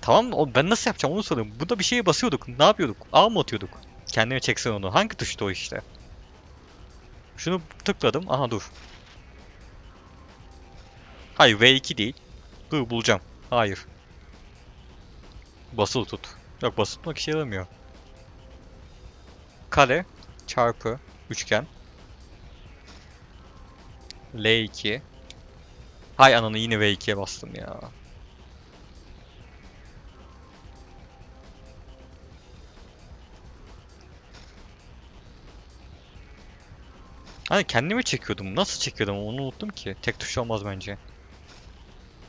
Tamam o ben nasıl yapacağım onu soruyorum. Burada bir şeye basıyorduk. Ne yapıyorduk? A mı atıyorduk? Kendime çeksen onu. Hangi tuştu o işte? Şunu tıkladım. Aha dur. Hayır V2 değil. Dur bulacağım. Hayır. Basılı tut. Yok basılı tutmak işe yaramıyor. Kare çarpı üçgen L2 Hay ananı yine V2'ye bastım ya. Hani kendimi çekiyordum. Nasıl çekiyordum onu unuttum ki. Tek tuş olmaz bence.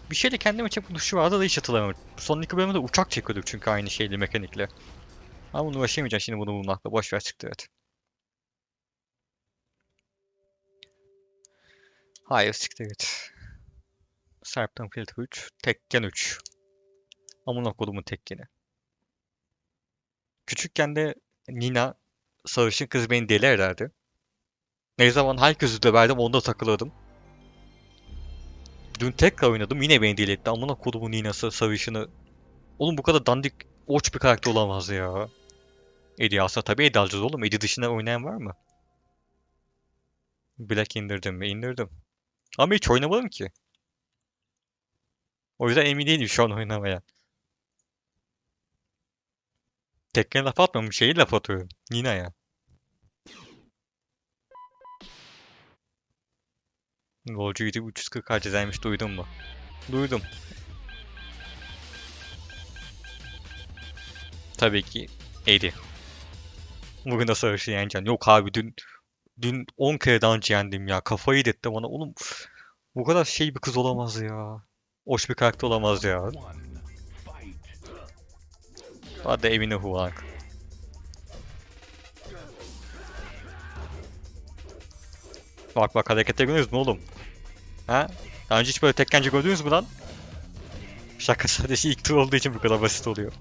Bir şeyle kendimi çekme tuşu vardı da hiç hatırlamıyorum. Son iki bölümde uçak çekiyorduk çünkü aynı şeyle mekanikle. Ama bunu uğraşamayacağım şimdi bunu bulmakla. Boş ver çıktı evet. Hayır çıktı evet. Serpten filtre 3. Tekken 3. Amına kodumun tekkeni. Küçükken de Nina sarışın kız beni deli ederdi. Ne zaman herkesi döverdim onda takılırdım. Dün tekrar oynadım yine beni deli etti. Amına kodumun Nina'sı sarışını. Oğlum bu kadar dandik oç bir karakter olamaz ya. Eddie aslında tabii Eddie alacağız oğlum. Eddie dışında oynayan var mı? Black indirdim mi? İndirdim. Ama hiç oynamadım ki. O yüzden emin değilim şu an oynamaya. Tekken laf atmıyorum. Şeyi laf atıyorum. Nina'ya. Golcu 340 harcaymış duydun mu? Duydum. Tabii ki Eddie. Bugün de savaşı yeneceksin. Yok abi dün dün 10 kere önce yendim ya. Kafayı yedirtti bana. Oğlum bu kadar şey bir kız olamaz ya. Hoş bir karakter olamaz ya. Hadi evine Huang. Bak bak harekete görüyoruz mu oğlum? Ha? Daha önce hiç böyle tekkence gördünüz mü lan? Şaka sadece ilk tur olduğu için bu kadar basit oluyor.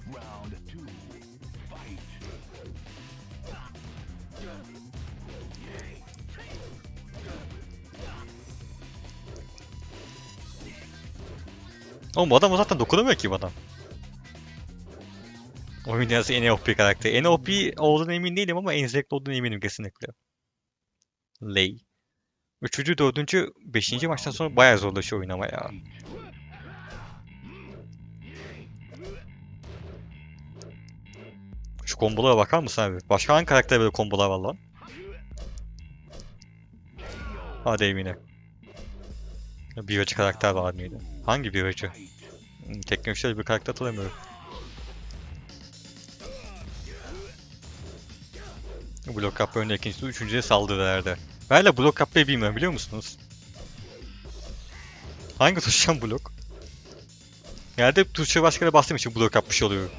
Oğlum bu adam zaten dokunamıyor ki bu adam. Oyun dünyası en OP karakter. En OP olduğuna emin değilim ama en zevkli olduğuna eminim kesinlikle. Lay. Üçüncü, dördüncü, beşinci maçtan sonra bayağı zorlaşıyor oyun ama ya. Şu kombolara bakar mısın abi? Başka hangi karakter böyle kombolar var lan? Hadi evine. Bir acı karakter var mıydı? Hangi bir acı? Hmm, Teknolojide bir karakter hatırlamıyorum. Blok kapı önde ikincisi, üçüncüye saldırılarda. Ben hala blok yapmayı bilmiyorum biliyor musunuz? Hangi tuştan blok? Genelde tuşa başka da bastığım için blok yapmış oluyor.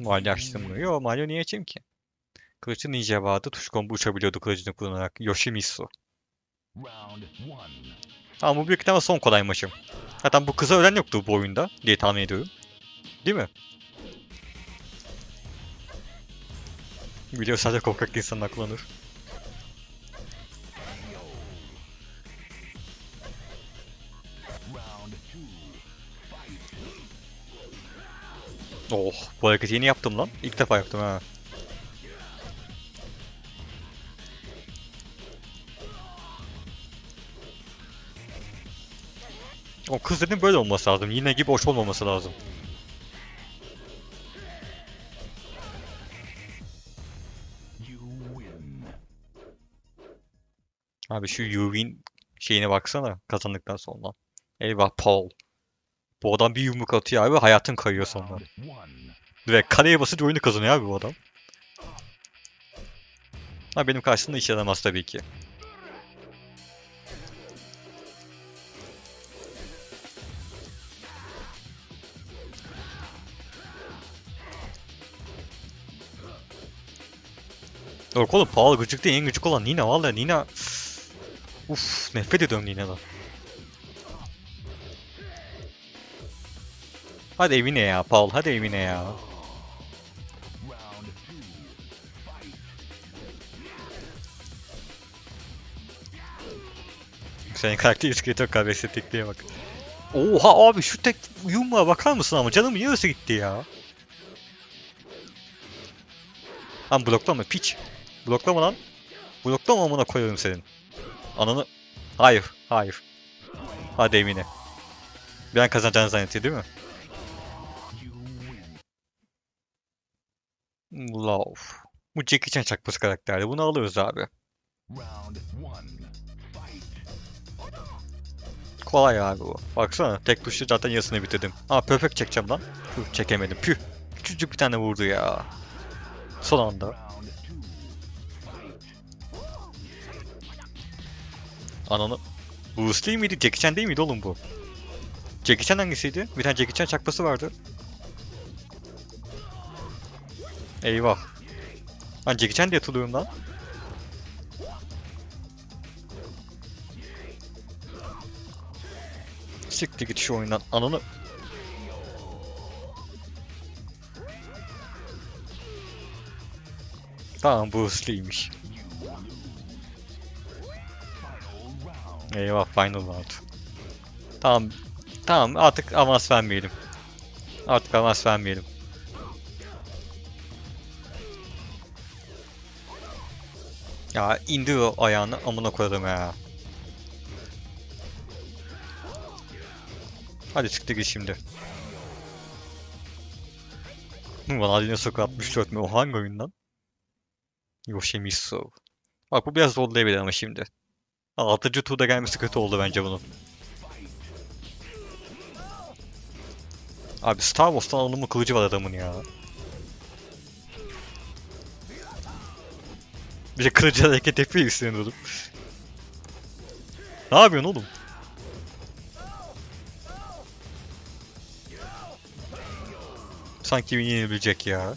Malya açtım mı? Yo Malya niye açayım ki? Kılıçlı ninja vardı. Tuş combo uçabiliyordu kılıcını kullanarak. Yoshimitsu. Ama bu büyük ihtimalle son kolay maçım. Zaten bu kıza ölen yoktu bu oyunda diye tahmin ediyorum. Değil mi? Biliyor sadece korkak insanlar kullanır. Oh, bu hareketi yeni yaptım lan. İlk defa yaptım ha. O kız dedim böyle olması lazım. Yine gibi hoş olmaması lazım. Abi şu Yuwin şeyine baksana kazandıktan sonra. Eyvah Paul. Bu adam bir yumruk atıyor abi hayatın kayıyor sonra. Direkt kaleye basınca oyunu kazanıyor abi bu adam. Ha benim karşımda işe yaramaz tabii ki. Yok oğlum Paul gıcık değil en gıcık olan Nina vallahi Nina Uf nefret ediyorum Nina'dan. Hadi evine ya Paul hadi evine ya. Senin karakteri iskeletör kahvesi tekliğe bak. Oha abi şu tek yumruğa bakar mısın ama canımın yarısı gitti ya. Lan bloklama piç. Bloklama lan. Bloklama amına koyarım senin. Ananı... Hayır, hayır. Hadi Emine. Ben kazanacağını zannetti değil mi? Love. Bu Jackie Chan çakması karakterde. Bunu alıyoruz abi. Kolay abi bu. Baksana tek tuşla zaten yarısını bitirdim. Aa perfect çekeceğim lan. Püh çekemedim. Püh. Küçücük bir tane vurdu ya. Son anda. Ananı. Bruce Lee miydi? Jackie Chan değil miydi oğlum bu? Jackie Chan hangisiydi? Bir tane Jackie Chan çakması vardı. Eyvah. Lan Jackie Chan diye hatırlıyorum lan. Siktir git şu oyundan. Ananı. Tamam Bruce Lee'ymiş. Eyvah final round. Tamam. Tamam artık avans vermeyelim. Artık avans vermeyelim. Ya indir o ayağını amına koyarım ya. Hadi çıktı git şimdi. Aline Sokak 64 mi? O hangi oyundan? Yoshimitsu. Bak bu biraz zorlayabilir ama şimdi. Altıncı turda gelmesi kötü oldu bence bunun. Abi Star Wars'tan alınma kılıcı var adamın ya. Bir de kılıcı hareket yapıyor isteniyorum. ne yapıyorsun oğlum? Sanki beni yenebilecek ya.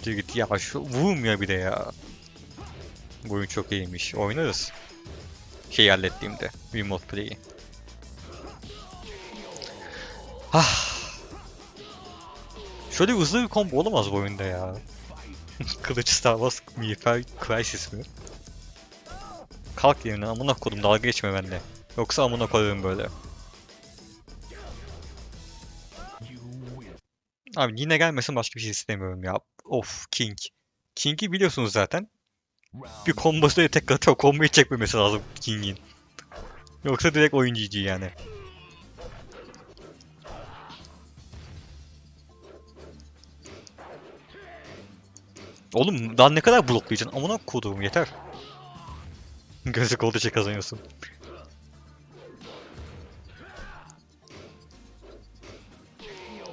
Siktir git ya şu vurmuyor bir de ya. Bu oyun çok iyiymiş. Oynarız. Şey hallettiğimde. Remote play'i. Ah. Şöyle hızlı bir combo olamaz bu oyunda ya. Kılıç Star Wars Miğfer Crisis mi? Kalk yerine amına kodum dalga geçme benimle. Yoksa amına koyarım böyle. Abi yine gelmesin başka bir şey istemiyorum ya. Of King. King'i biliyorsunuz zaten. Bir kombosuyla tek atıyor. Komboyu çekmemesi lazım King'in. Yoksa direkt oyun GG yani. Oğlum daha ne kadar bloklayacaksın? Amına koduğum yeter. Gözü kolda şey kazanıyorsun.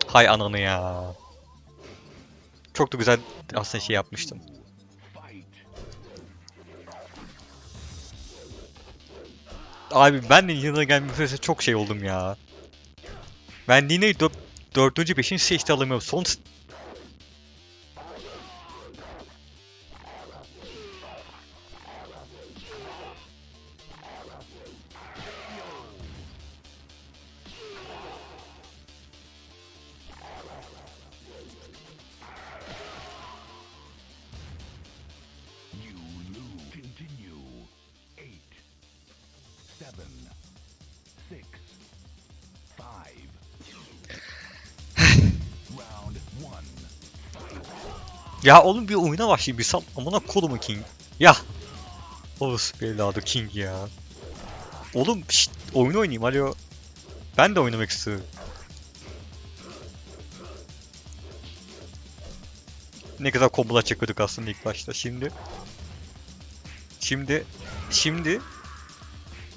Hay ananı ya. Çok da güzel aslında şey yapmıştım. Abi ben de yanına gelmesi çok şey oldum ya. Ben yine 4. 4. 5. seçti alamıyorum. Son Ya oğlum bir oyuna başlayayım bir sal. Amına kodumu King. Ya. Orası evladı King ya. Oğlum şşt, oyun oynayayım alo. Ben de oynamak istiyorum. Ne kadar kombolar çekiyorduk aslında ilk başta. Şimdi Şimdi Şimdi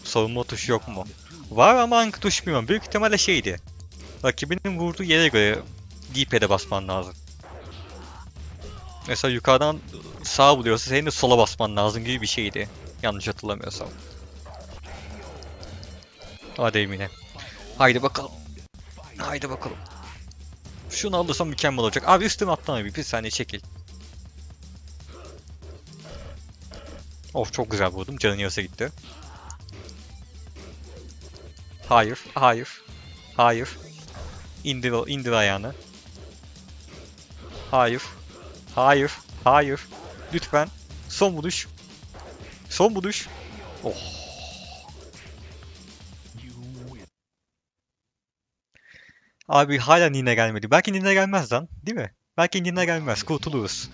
Savunma tuşu yok mu? Var ama hangi tuş bilmiyorum. Büyük ihtimalle şeydi. Rakibinin vurduğu yere göre D-pad'e basman lazım. Mesela yukarıdan sağa buluyorsa senin de sola basman lazım gibi bir şeydi. Yanlış hatırlamıyorsam. Hadi Emine. Haydi bakalım. Haydi bakalım. Şunu alırsam mükemmel olacak. Abi üstüme atlama bir, bir saniye çekil. Of çok güzel vurdum. Canın yarısı gitti. Hayır, hayır. Hayır. İndir, indir ayağını. Hayır. Hayır. Hayır. Lütfen. Son vuruş. Son vuruş. Oh. Abi hala Nina gelmedi. Belki Nina gelmez lan. Değil mi? Belki Nina gelmez. Kurtuluruz.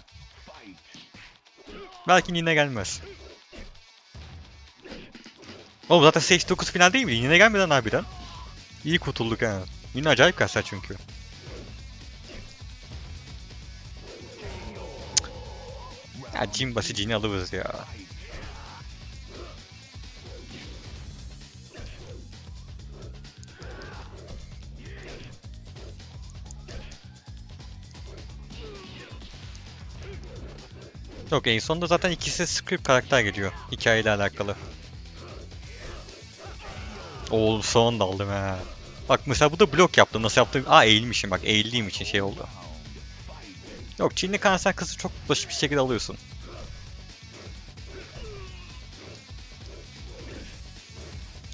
Belki Nina gelmez. Oğlum zaten Sage 9 final değil miydi? Nina gelmeden harbiden. İyi kurtulduk ha. Nina acayip kasar çünkü. Ya Jin bası Jin'i alırız ya. Yok en sonunda zaten ikisi script karakter geliyor. Hikayeyle alakalı. Oğlum son da aldım ha. Bak mesela bu da blok yaptım. Nasıl yaptım? Aa eğilmişim bak. Eğildiğim için şey oldu. Yok Çinli kanser kızı çok basit bir şekilde alıyorsun.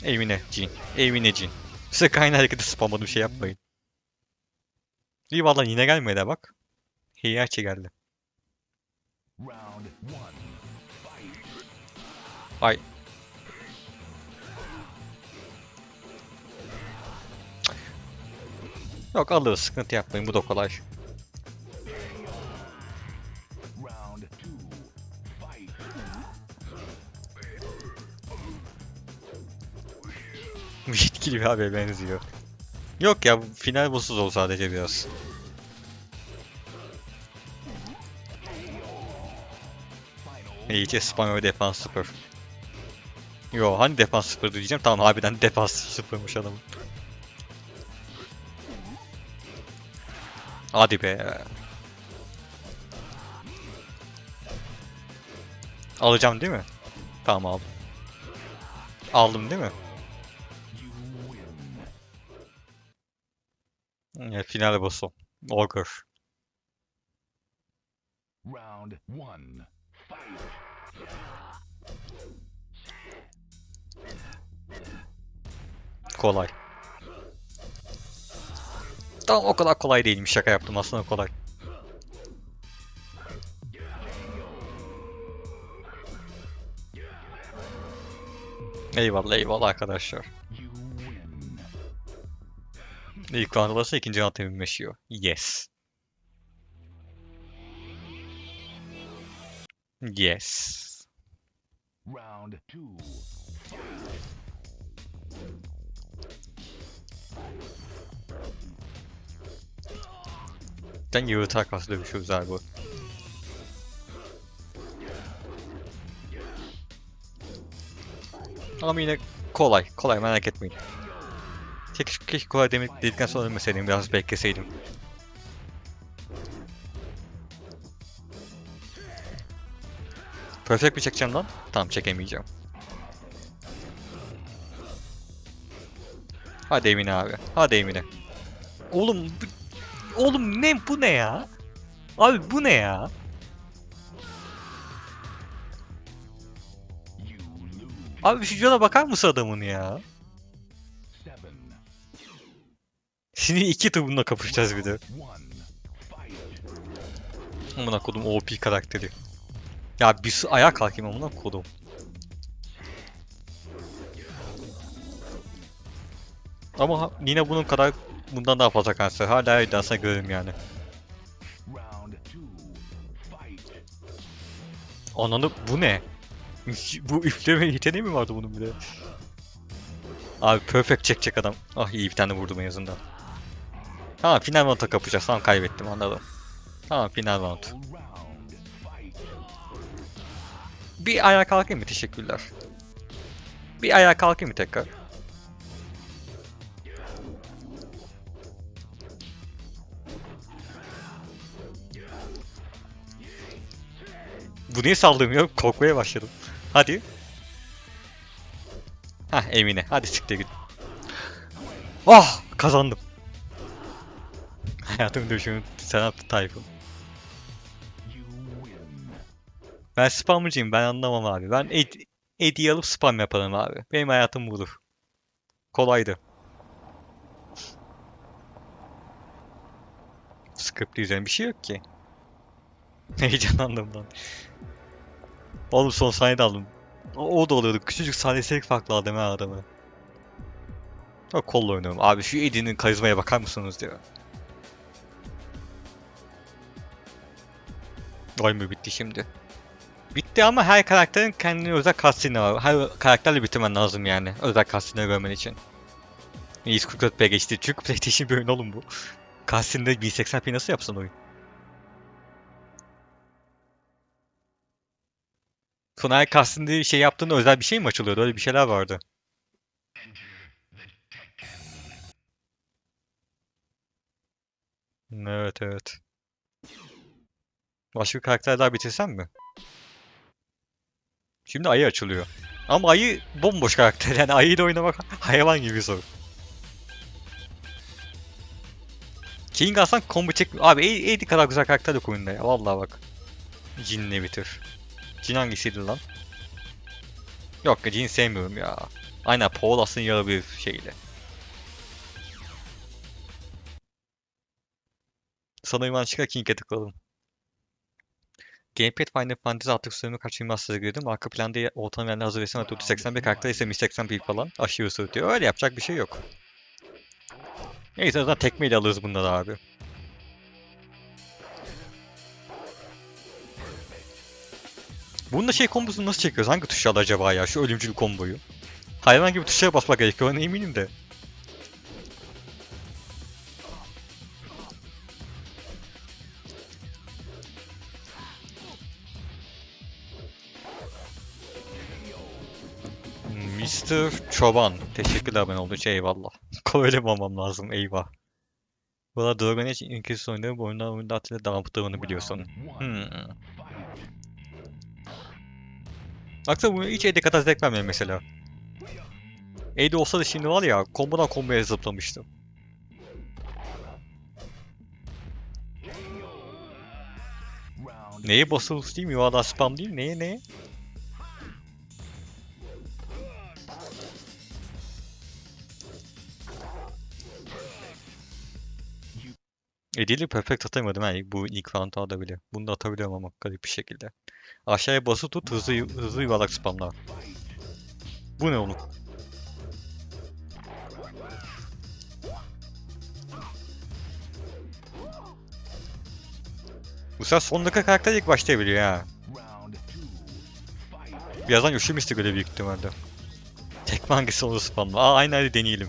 Evine Jin. Evine Jin. Size aynı hareketi spamladım şey yapmayın. İyi valla yine gelmedi bak. Hiyachi geldi. Ay. Yok alırız sıkıntı yapmayın bu da kolay. 2 gibi abi benziyor. Yok ya final boss'uz ol sadece biraz. İyice spam ve defans sıfır. Yo hani defans sıfır diyeceğim. Tamam harbiden defans sıfırmış adam. Hadi be. Alacağım değil mi? Tamam aldım. Aldım değil mi? Ya, final boss'u. Ogre. Round one. Kolay. Tamam o kadar kolay değilmiş şaka yaptım aslında kolay. Eyvallah eyvallah arkadaşlar. İlk round alırsa ikinci round eminleşiyor. Yes. Yes. Round two. Sen yığıtak karşı dövüşüyoruz abi bu. Ama yine kolay. Kolay merak etmeyin. Keşke, kolay demek dedikten sonra ölmeseydim. Biraz bekleseydim. Perfect mi çekeceğim lan? Tamam çekemeyeceğim. Hadi Emine abi. Hadi Emine. Oğlum Oğlum ne bu ne ya? Abi bu ne ya? Abi şu cana bakar mısın adamın ya? Şimdi iki tur bununla kapışacağız bir de. Amına kodum OP karakteri. Ya bir su- ayağa kalkayım amına kodum. Ama yine bunun kadar bundan daha fazla kanser. Hala iddiasına görürüm yani. Ananı bu ne? bu üfleme yeteneği mi vardı bunun bir de? Abi perfect çekecek adam. Ah iyi bir tane vurdum en azından. Tamam final round'a kapışacağız. Tamam kaybettim anladım. Tamam final round. Bir ayağa kalkayım mı? Teşekkürler. Bir ayağa kalkayım mı tekrar? Bu niye saldırmıyor? Korkmaya başladım. Hadi. Hah Emine. Hadi siktir git. Oh! Kazandım. Hayatım dövüşümü sen attın Tayfun. Ben spamcıyım ben anlamam abi. Ben ed hediye alıp spam yaparım abi. Benim hayatım budur. Kolaydı. Script üzerine bir şey yok ki. Heyecanlandım lan. Oğlum son saniyede aldım. O, o da oluyordu. Küçücük saniyesilik farklı adam ha adamı. Kolla oynuyorum. Abi şu Eddie'nin karizmaya bakar mısınız diyor. Oyun mu bitti şimdi? Bitti ama her karakterin kendine özel cutscene'i var. Her karakterle bitirmen lazım yani. Özel cutscene'leri görmen için. 144p geçti. Çünkü PlayStation bir oyun oğlum bu. Cutscene'de 1080p nasıl yapsın oyun? Sonra her cutscene'de şey yaptığında özel bir şey mi açılıyordu? Öyle bir şeyler vardı. Evet evet. Başka bir karakter daha bitirsem mi? Şimdi ayı açılıyor. Ama ayı bomboş karakter yani ayıyla oynamak hayvan gibi zor. King alsan combo çek... Abi Eddie kadar güzel karakter yok oyunda ya vallahi bak. Jin'le bitir. Jin hangisiydi lan? Yok Jin sevmiyorum ya. Aynen Paul aslında yarı bir şeyle. Sanırım yanlışlıkla King'e tıkladım. Gamepad Final Fantasy artık sürümü hastası girdim. Arka planda ortam yerine hazır resim atıyordu. 81 karakter ise 1080p falan. Aşırı sırıtıyor. Öyle yapacak bir şey yok. Neyse o zaman tekmeyle alırız bunları abi. Bunda şey kombosunu nasıl çekiyoruz? Hangi tuşlarla acaba ya? Şu ölümcül komboyu. Hayvan gibi tuşlara basmak gerekiyor. Ona eminim de. Çoban. Teşekkürler ben olduğu için eyvallah. Kovalamamam lazım eyvah. Valla Dragon Age Inquisition oyunları bu oyundan oyunda Atilla dağıttığını biliyorsun. Hmm. Aksine bu hiç Eddie kadar zevk vermiyor mesela. Eddie olsa da şimdi var ya kombodan komboya zıplamıştım. Neye basılı değil mi? Yuvarlağı spam değil. Neye neye? Eddie'li perfect atamadım ha bu ilk round'da bile. Bunu da atabiliyorum ama garip bir şekilde. Aşağıya basılı tut hızlı hızlı yuvarlak spamla. Bu ne oğlum? Bu sefer son dakika karakter ilk başlayabiliyor ha. Birazdan Yoshimitsu göre büyük ihtimalle. Tekme hangisi olur spamla. Aa aynı hadi deneyelim.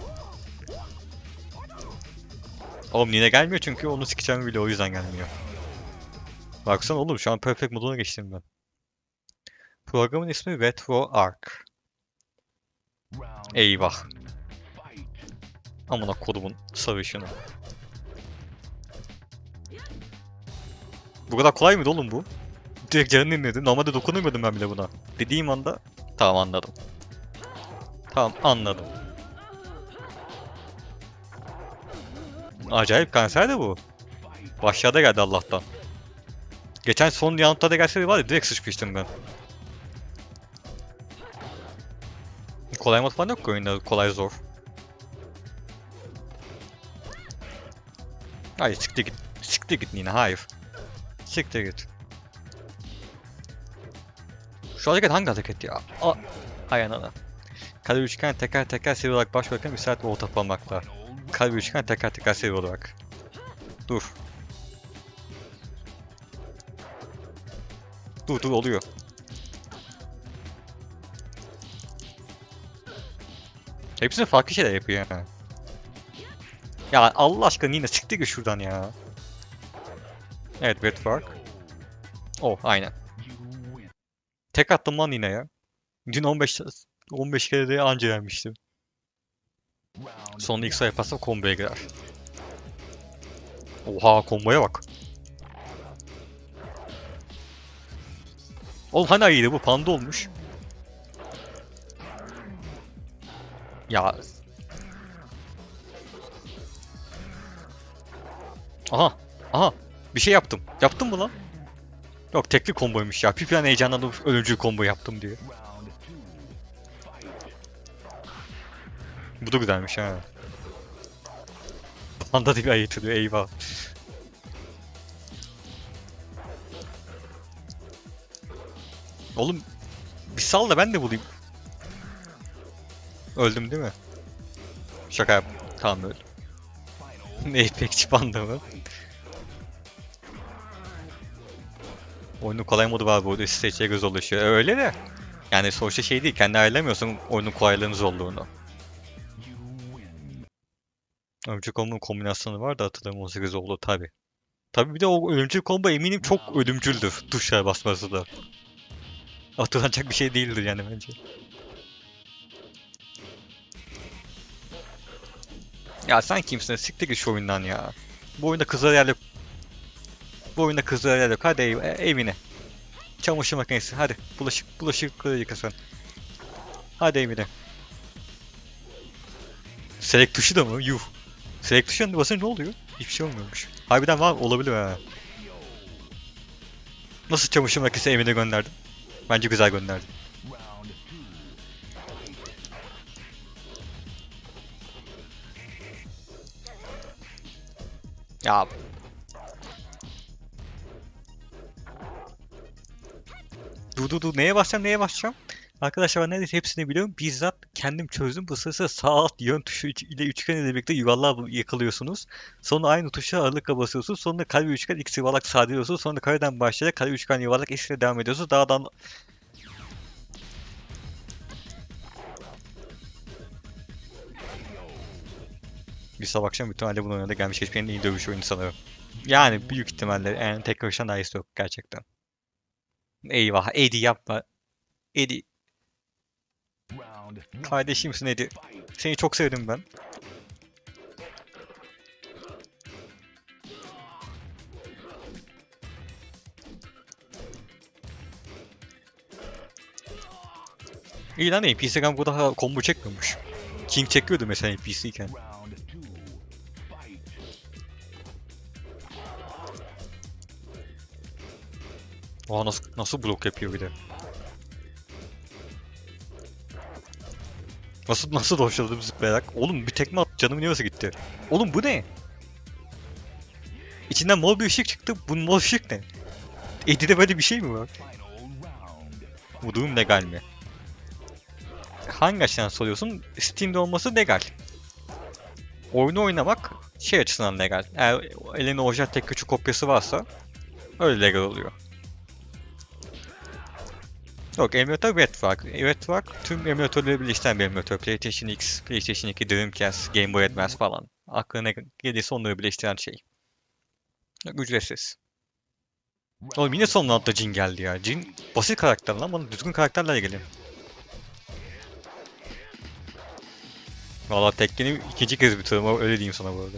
Oğlum yine gelmiyor çünkü onu sikeceğim bile o yüzden gelmiyor. Baksana oğlum şu an perfect moduna geçtim ben. Programın ismi Retro Arc. Eyvah. Amına kodumun savaşını. Bu kadar kolay mıydı oğlum bu? Direkt canını inledi. Normalde dokunamıyordum ben bile buna. Dediğim anda tamam anladım. Tamam anladım. Acayip kanser de bu. Başlarda geldi Allah'tan. Geçen son roundda da gelseydi var ya direkt sıçmıştım ben. Kolay mod falan yok ki oyunda kolay zor. Hayır siktir git. Siktir git Nina hayır. Siktir git. Şu hareket hangi hareket ya? A Hay anana. Kare üçgen teker teker seri olarak baş bırakan müsait bir orta parmakla. Kare üçgen teker seri olarak. Dur. Dur dur oluyor. Hepsini farklı şeyler yapıyor ya. Ya Allah aşkına yine siktir git şuradan ya. Evet Bedrock. Oh aynen. Tek attım lan yine ya. Dün 15 15 kere de anca yenmiştim. İlk sayı yaparsam komboya girer. Oha komboya bak. Oğlum hani ayıydı bu panda olmuş. Ya. Aha. Aha. Bir şey yaptım. Yaptım mı lan? Yok tekli komboymuş ya. Pipi'den heyecanlandım ölümcül combo yaptım diye. Bu da güzelmiş ha. Panda diye ayıtılıyor eyvah. Oğlum bir sal da ben de bulayım. Öldüm değil mi? Şaka yap. Tamam öldüm. ne Apex panda mı? Oyunun kolay modu var burada stage'e göz oluşuyor. Öyle de. Yani sonuçta şey değil, kendi ayarlamıyorsun oyunun kolaylığınız olduğunu. Örümcül combo'nun kombinasyonu var da hatırlamıyorum 18 oldu tabi. Tabi bir de o örümcül combo eminim çok ölümcüldür tuşlara basması da. Hatırlanacak bir şey değildir yani bence. Ya sen kimsin? Siktir git şu oyundan ya. Bu oyunda kızlar yer yok. Bu oyunda kızlar yer yok. Hadi ev, e- evine. Çamaşır makinesi hadi. Bulaşık bulaşık yıkasın. Hadi evine. Select tuşu da mı? Yuh. Select tuşuna basınca ne oluyor? Hiçbir şey olmuyormuş. Harbiden var olabilir ha. Nasıl çamaşır makinesi evine gönderdim? Bence güzel gönderdim. Ya. Dur dur dur neye basacağım neye basacağım? Arkadaşlar ben neredeyse hepsini biliyorum. Bizzat kendim çözdüm. Bu sırada sağ alt yön tuşu ile üçgen ile birlikte yuvarlığa bu- yakalıyorsunuz. Sonra aynı tuşa ağırlıkla basıyorsunuz. Sonra kare üçgen x yuvarlak sadeliyorsunuz. Sonra kareden başlayarak kare üçgen yuvarlak ile devam ediyorsunuz. Dağdan Bir sabah akşam bütün halde bunu oynadı. Gelmiş geçmiş en iyi dövüş oyunu sanırım. Yani büyük ihtimalle yani tek başına daha iyisi yok gerçekten. Eyvah Eddie yapma. Eddie Kardeşimsin Eddie. Fight. Seni çok sevdim ben. İyi lan NPC Gun bu daha combo çekmiyormuş. King çekiyordu mesela NPC iken. Nasıl, nasıl blok yapıyor bir de. Nasıl nasıl doşladım zıplayarak. Oğlum bir tekme at canım niye gitti? Oğlum bu ne? İçinden mor bir ışık çıktı. Bu mor ışık ne? Edi'de böyle bir şey mi var? Bu durum legal mi? Hangi açıdan soruyorsun? Steam'de olması legal. Oyunu oynamak şey açısından legal. Eğer elinde orijinal tek küçük kopyası varsa öyle legal oluyor. Yok emülatör Redflag. Redflag tüm emülatörleri birleştiren bir emülatör. PlayStation X, PlayStation 2, Dreamcast, Game Boy Advance falan. Aklına gelirse onları birleştiren şey. Yok, Ücretsiz. Oğlum yine son roundda Jin geldi ya. Jin basit karakter lan bana düzgün karakterlerle gelin. Valla Tekken'i ikinci kez bitiriyorum öyle diyeyim sana bu arada.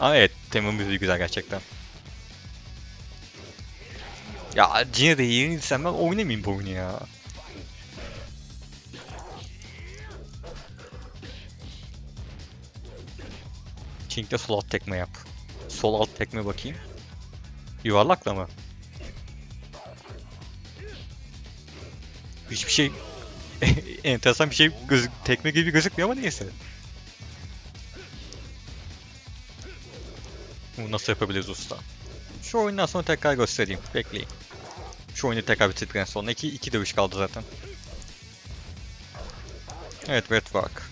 Ama evet temin müziği güzel gerçekten. Ya Jin'e de yenilsem ben oynamayayım bu oyunu ya. King'de sol alt tekme yap. Sol alt tekme bakayım. Yuvarlakla mı? Hiçbir şey enteresan bir şey göz tekme gibi gözükmüyor ama neyse. Bunu nasıl yapabiliriz usta? Şu oyundan sonra tekrar göstereyim. Bekleyin. Şu oyunu tekrar bitirdikten sonra iki, iki dövüş kaldı zaten. Evet Red Rock.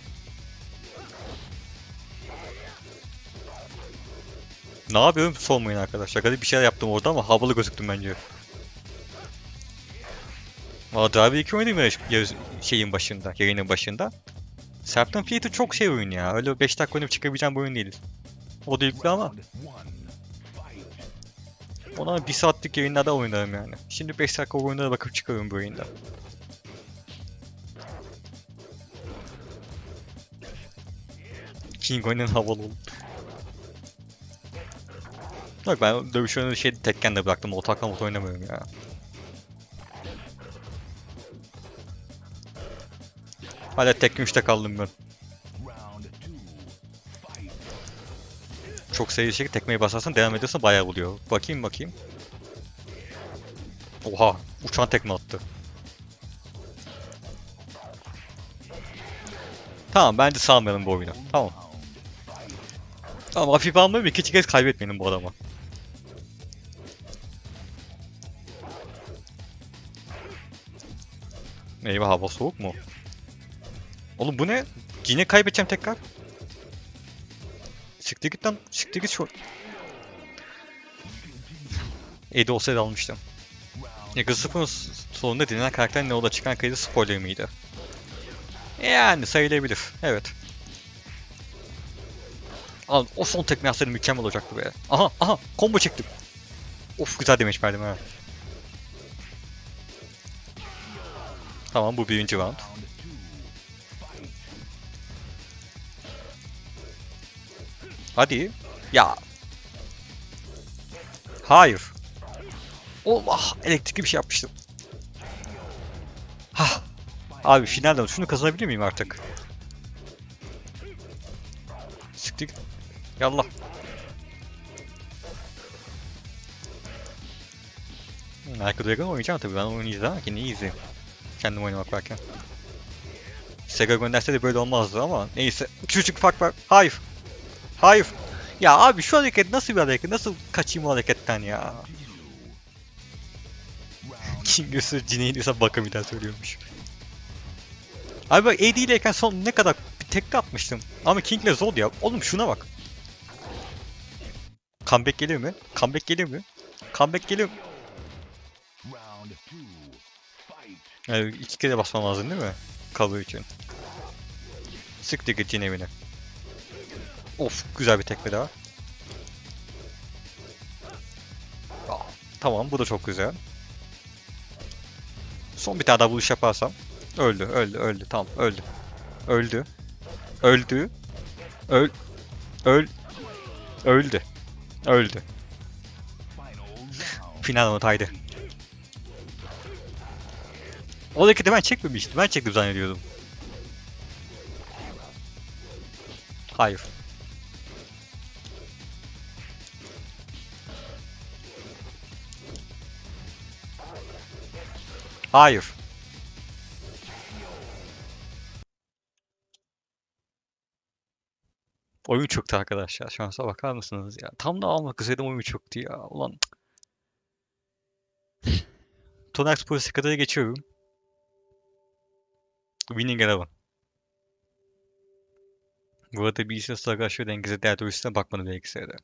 Ne yapıyorum sormayın arkadaşlar. Hadi bir şeyler yaptım orada ama havalı gözüktüm bence. Valla Driver 2 oynadım ya şeyin başında, yayının başında. Serpent Fleet'i çok şey oyun ya. Öyle 5 dakika oynayıp çıkabileceğim bir oyun değil. O da yüklü ama. Ona 1 saatlik yayınlarda oynarım yani. Şimdi 5 dakika oyunlara bakıp çıkıyorum bu oyunda. King oyunun havalı oldu. Yok ben dövüş oyunu şey tekken de bıraktım. Otakla mot oynamıyorum ya. Hala Tekken 3'te kaldım ben. çok seri şekilde tekmeyi basarsın devam ediyorsun bayağı vuruyor. Bakayım bakayım. Oha uçan tekme attı. Tamam bence salmayalım bu oyunu. Tamam. Tamam hafif almayalım iki kez kaybetmeyelim bu adama. Eyvah hava soğuk mu? Oğlum bu ne? Yine kaybedeceğim tekrar. Siktir git lan. Siktir git şu. Eddie olsaydı almıştım. Sıfırın sonunda dinlenen karakter ne ola çıkan kaydı spoiler mıydı? Yani sayılabilir. Evet. Al o son tekme aslında mükemmel olacaktı be. Aha aha combo çektim. Of güzel demeç verdim ha. Tamam bu birinci round. Hadi. Ya. Hayır. Allah elektrikli bir şey yapmıştım. Hah. Abi finalde şunu kazanabilir miyim artık? Siktir git. Yallah. Michael Dragon oynayacağım tabii ben oyunu izlemem ki niye izleyeyim? Kendim oynamak varken. Sega gönderse de böyle olmazdı ama neyse. Küçük fark var. Hayır. Hayır. Ya abi şu hareket nasıl bir hareket? Nasıl kaçayım o hareketten ya? King Göster Cine'yi bakın bir söylüyormuş. Abi bak AD ileyken son ne kadar bir tekte atmıştım. Ama King'le Zod ya. Oğlum şuna bak. Comeback gelir mi? Comeback gelir mi? Comeback two. Fight. Yani iki kere basmam lazım değil mi? Cover için. Sıktık git evine. Of güzel bir tekme daha. Aa, Tamam bu da çok güzel. Son bir tane daha buluş yaparsam. Öldü öldü öldü tamam öldü. Öldü. Öldü. Öl. Öl. Öldü. Öldü. Final notaydı. O hareketi ben çekmemiştim. Ben çektim zannediyordum. Hayır. Hayır. Oyun çöktü arkadaşlar. Şansa bakar mısınız ya? Tam da almak istedim oyun çöktü ya. Ulan. Tonax polisi kadar geçiyorum. Winning Eleven. Bu arada bilgisayar saga aşırı dengesiz değer üstüne bakmanı bilgisayarda.